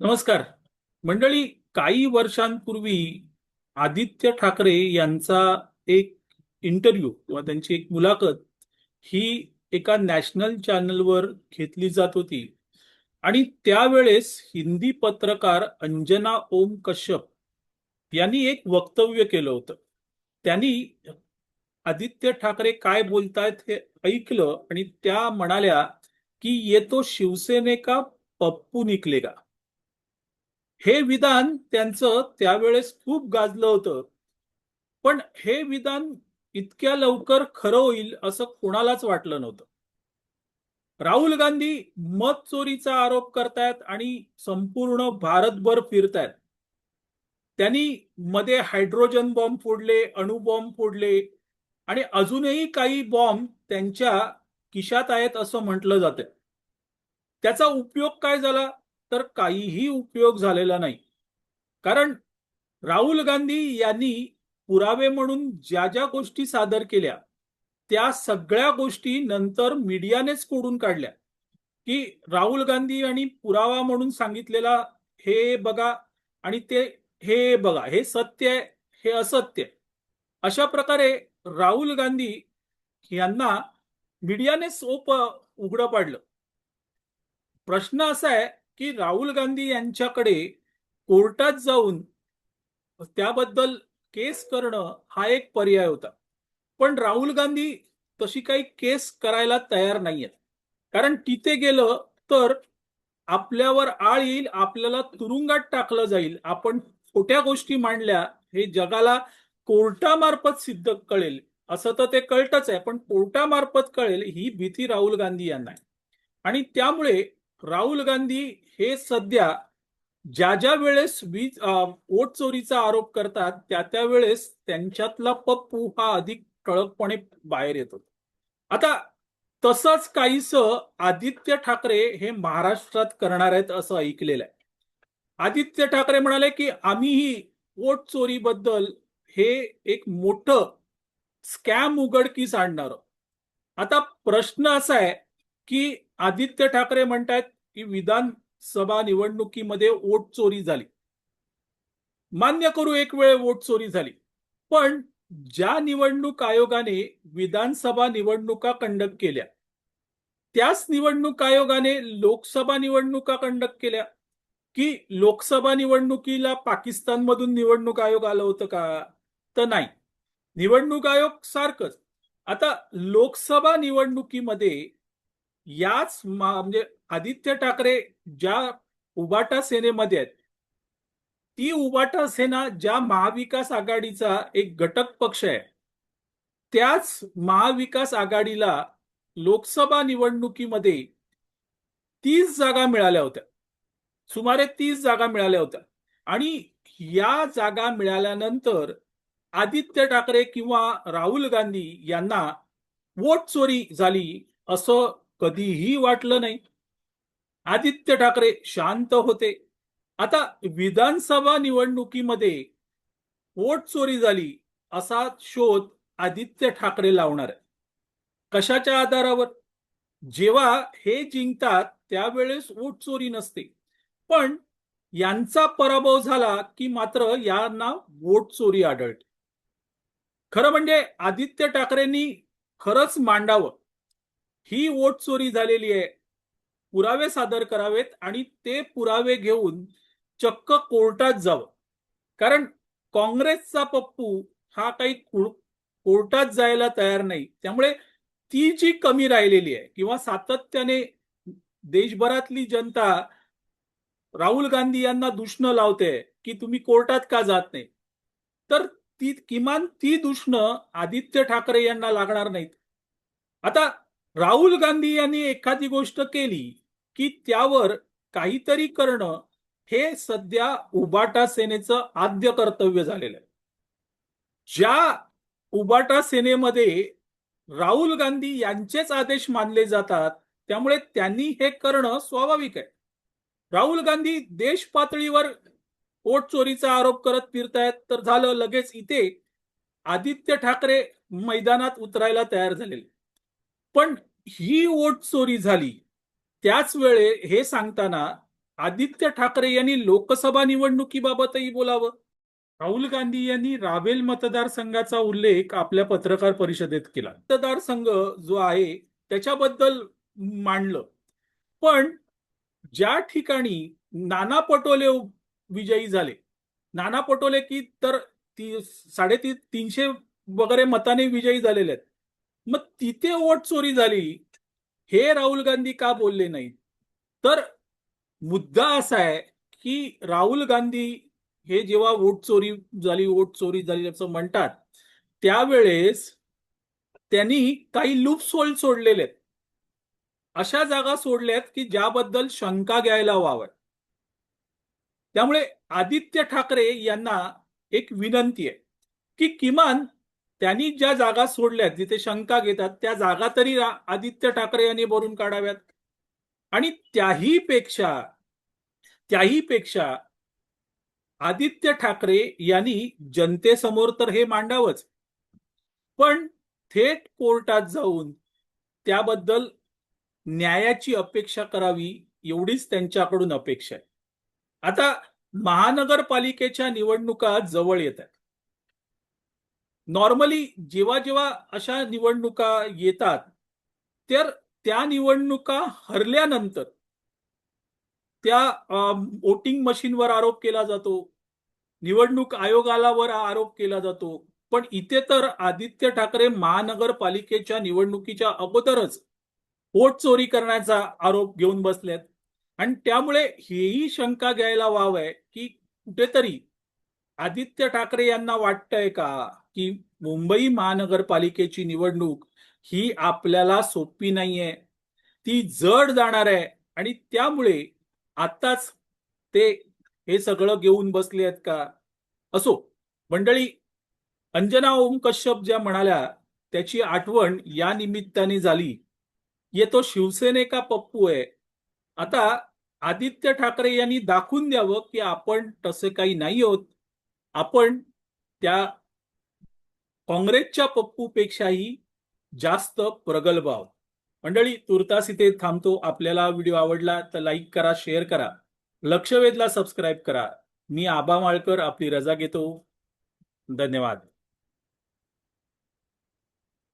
नमस्कार. मंडळी काही वर्षांपूर्वी आदित्य ठाकरे यांचा एक इंटरव्ह्यू किंवा त्यांची एक मुलाखत ही एका नॅशनल चॅनलवर घेतली जात होती. आणि त्यावेळेस हिंदी पत्रकार अंजना ओम कश्यप यांनी एक वक्तव्य केलं होतं. त्यांनी आदित्य ठाकरे काय बोलतायत हे ऐकलं आणि त्या म्हणाल्या की येतो शिवसेने का पप्पू निकलेगा? हे विधान त्यांचं त्यावेळेस खूप गाजलं होतं. पण हे विधान इतक्या लवकर खरं होईल असं कोणालाच वाटलं नव्हतं. राहुल गांधी मत चोरीचा आरोप करतायत आणि संपूर्ण भारतभर फिरतायत. त्यांनी मध्ये हायड्रोजन बॉम्ब फोडले अणुबॉम्ब फोडले आणि अजूनही काही बॉम्ब त्यांच्या किशात आहेत असं म्हटलं जातं त्याचा उपयोग काय झाला? तर काहीही उपयोग झालेला नाही. कारण राहुल गांधी यांनी पुरावे म्हणून ज्या ज्या गोष्टी सादर केल्या त्या सगळ्या गोष्टी नंतर मीडियानेच कोडून काढल्या. की राहुल गांधी यांनी पुरावा म्हणून सांगितलेला हे बघा आणि ते हे बघा हे सत्य आहे हे असत्य अशा प्रकारे राहुल गांधी यांना मीडियाने ओप उघडं पाडलं. प्रश्न असा आहे की राहुल गांधी यांच्याकडे कोर्टात जाऊन त्याबद्दल केस करणं हा एक पर्याय होता. पण राहुल गांधी तशी काही केस करायला तयार नाहीये कारण तिथे गेलं तर आपल्यावर आळ येईल आपल्याला तुरुंगात टाकलं जाईल. आपण खोट्या गोष्टी मांडल्या हे जगाला कोर्टामार्फत सिद्ध कळेल. असं तर ते कळतच आहे पण कोर्टामार्फत कळेल ही भीती राहुल गांधी यांना आहे. आणि त्यामुळे राहुल गांधी हे सध्या ज्या ज्या वेळेस वीज वोट चोरीचा आरोप करतात त्या त्या वेळेस त्यांच्यातला पप्पू हा अधिक ठळकपणे बाहेर येतो. आता तसंच काहीस आदित्य ठाकरे हे महाराष्ट्रात करणार आहेत असं ऐकलेलं आहे. आदित्य ठाकरे म्हणाले की आम्हीही वोट चोरीबद्दल हे एक मोठं स्कॅम उघडकीस आणणार आता प्रश्न असा आहे की आदित्य ठाकरे म्हणतात की विधानसभा निवडणुकीमध्ये वोट चोरी झाली. मान्य करू एक वेळ वोट चोरी झाली. पण ज्या निवडणूक आयोगाने विधानसभा निवडणुका कंडक्ट केल्या त्याच निवडणूक आयोगाने लोकसभा निवडणुका कंडक्ट केल्या. की लोकसभा निवडणुकीला पाकिस्तानमधून निवडणूक आयोग आलं होतं का? तर नाही. निवडणूक आयोग सारखंच. आता लोकसभा निवडणुकीमध्ये याच म्हणजे आदित्य ठाकरे ज्या उबाटा सेनेमध्ये आहेत ती उबाटा सेना ज्या महाविकास आघाडीचा एक घटक पक्ष आहे त्याच महाविकास आघाडीला लोकसभा निवडणुकीमध्ये तीस जागा मिळाल्या होत्या. सुमारे तीस जागा मिळाल्या होत्या. आणि या जागा मिळाल्यानंतर आदित्य ठाकरे किंवा राहुल गांधी यांना वोट चोरी झाली असं कधीही वाटलं नाही. आदित्य ठाकरे शांत होते. आता विधानसभा निवडणुकीमध्ये वोट चोरी झाली असा शोध आदित्य ठाकरे लावणार. आहे कशाच्या आधारावर? जेव्हा हे जिंकतात त्यावेळेस वोट चोरी नसते. पण यांचा पराभव झाला की मात्र यांना वोट चोरी आढळते. खरं म्हणजे आदित्य ठाकरेंनी खरंच मांडावं. ही वोट चोरी झालेली आहे. पुरावे सादर करावेत आणि ते पुरावे घेऊन चक्क कोर्टात जावं. कारण काँग्रेसचा पप्पू हा काही कोर्टात जायला तयार नाही. त्यामुळे ती जी कमी राहिलेली आहे किंवा सातत्याने देशभरातली जनता राहुल गांधी यांना दुष्ण लावते की तुम्ही कोर्टात का जात नाही? तर ती किमान ती दुष्ण आदित्य ठाकरे यांना लागणार नाहीत. आता राहुल गांधी यांनी एखादी गोष्ट केली की त्यावर काहीतरी करणं हे सध्या उबाटा सेनेचं आद्य कर्तव्य झालेलं आहे. ज्या उबाटा सेनेमध्ये राहुल गांधी यांचेच आदेश मानले जातात त्यामुळे त्यांनी हे करणं स्वाभाविक आहे. राहुल गांधी देश पातळीवर वोट चोरीचा आरोप करत फिरतायत तर झालं लगेच इथे आदित्य ठाकरे मैदानात उतरायला तयार झालेले. पण ही वोट चोरी झाली. त्याच वेळे हे सांगताना आदित्य ठाकरे यांनी लोकसभा निवडणुकीबाबतही बोलावं. राहुल गांधी यांनी रावेल मतदारसंघाचा उल्लेख आपल्या पत्रकार परिषदेत केला. मतदारसंघ जो आहे त्याच्याबद्दल मांडलं. पण ज्या ठिकाणी नाना पटोले विजयी झाले नाना पटोले की तर ती साडेतीन तीनशे वगैरे मताने विजयी झालेले आहेत. मग तिथे वोट चोरी झाली. हे राहुल गांधी का बोलले नाहीत? तर मुद्दा असा आहे की राहुल गांधी हे जेव्हा वोट चोरी झाली वोट चोरी झाली असं म्हणतात त्यावेळेस त्यांनी काही लूप सोल सोडलेले. आहेत अशा जागा सोडल्यात की ज्याबद्दल शंका घ्यायला वावं त्यामुळे आदित्य ठाकरे यांना एक विनंती आहे की किमान त्यांनी ज्या जागा सोडल्यात जिथे शंका घेतात त्या जागा तरी आदित्य ठाकरे यांनी भरून काढाव्यात. आणि त्याही पेक्षा त्याही पेक्षा आदित्य ठाकरे यांनी जनतेसमोर तर हे मांडावंच. पण थेट कोर्टात जाऊन त्याबद्दल न्यायाची अपेक्षा करावी एवढीच त्यांच्याकडून अपेक्षा आहे. आता महानगरपालिकेच्या निवडणुका जवळ येत आहेत नॉर्मली जेव्हा जेव्हा अशा निवडणुका येतात तर त्या निवडणुका हरल्यानंतर त्या वोटिंग मशीनवर आरोप केला जातो निवडणूक आयोगाला वर आरोप केला जातो पण इथे तर आदित्य ठाकरे महानगरपालिकेच्या निवडणुकीच्या अगोदरच वोट चोरी करण्याचा आरोप घेऊन बसलेत. आणि त्यामुळे हेही शंका घ्यायला वाव आहे की कुठेतरी आदित्य ठाकरे यांना वाटतंय का? की मुंबई महानगरपालिकेची निवडणूक ही आपल्याला सोपी नाहीये. ती जड जाणार आहे आणि त्यामुळे आताच ते हे सगळं घेऊन बसले आहेत का? असो मंडळी अंजना ओम कश्यप ज्या म्हणाल्या त्याची आठवण या निमित्ताने झाली. ये तो शिवसेने का पप्पू आहे. आता आदित्य ठाकरे यांनी दाखवून द्यावं की आपण तसे काही नाही होत आपण त्या काँग्रेसच्या पप्पूपेक्षाही जास्त प्रगल्भ आहोत. मंडळी तुर्तास इथे थांबतो. आपल्याला व्हिडिओ आवडला तर लाईक करा शेअर करा. लक्षवेधला सबस्क्राईब करा. मी आबा माळकर आपली रजा घेतो. धन्यवाद.